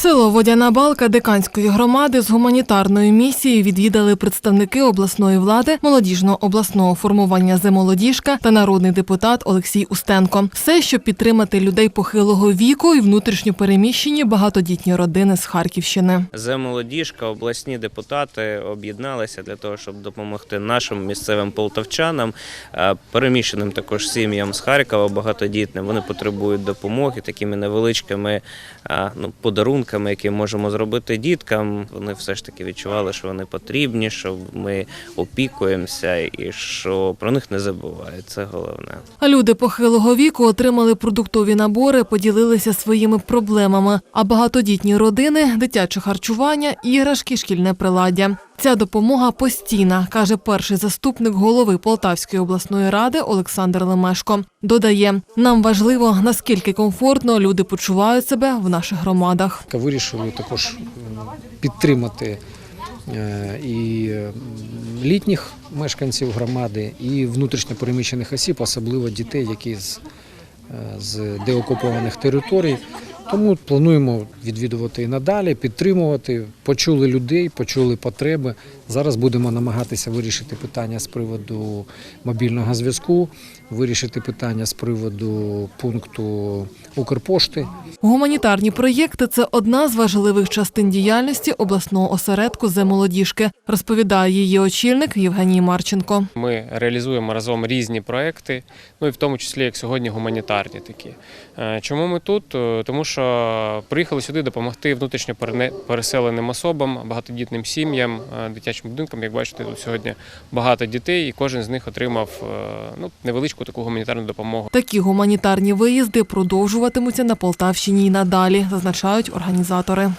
Село Водяна Балка Диканської громади з гуманітарною місією відвідали представники обласної влади, молодіжного обласного формування «Земолодіжка» та народний депутат Олексій Устенко. Все, щоб підтримати людей похилого віку і внутрішньо переміщені багатодітні родини з Харківщини. Земолодіжка, обласні депутати об'єдналися для того, щоб допомогти нашим місцевим полтавчанам, е, переміщеним також сім'ям з Харкова, багатодітним. Вони потребують допомоги такими невеличкими е, ну, подарунками, які можемо зробити діткам. Вони все ж таки відчували, що вони потрібні, що ми опікуємося і що про них не забувають. Це головне. А люди похилого віку отримали продуктові набори, поділилися своїми проблемами. А багатодітні родини, дитяче харчування, іграшки, шкільне приладдя. Ця допомога постійна, каже перший заступник голови Полтавської обласної ради Олександр Лемешко. Додає, нам важливо, наскільки комфортно люди почувають себе в наших громадах. Вирішили також підтримати е, і літніх мешканців громади, і внутрішньопереміщених осіб, особливо дітей, які з, е, з деокупованих територій. Тому плануємо відвідувати і надалі, підтримувати. Почули людей, почули потреби. Зараз будемо намагатися вирішити питання з приводу мобільного зв'язку, вирішити питання з приводу пункту Укрпошти. Гуманітарні проєкти це одна з важливих частин діяльності обласного осередку «Земолодіжки», розповідає її очільник Євгеній Марченко. Ми реалізуємо разом різні проекти, ну і в тому числі як сьогодні гуманітарні такі. Е, Чому ми тут? Е, Тому що приїхали сюди допомогти внутрішньо переселеним особам, багатодітним сім'ям, е, дитячим будинкам. Як бачите, тут сьогодні багато дітей, і кожен з них отримав ну, невеличку таку гуманітарну допомогу. Такі гуманітарні виїзди продовжуватимуться на Полтавщині й надалі, зазначають організатори.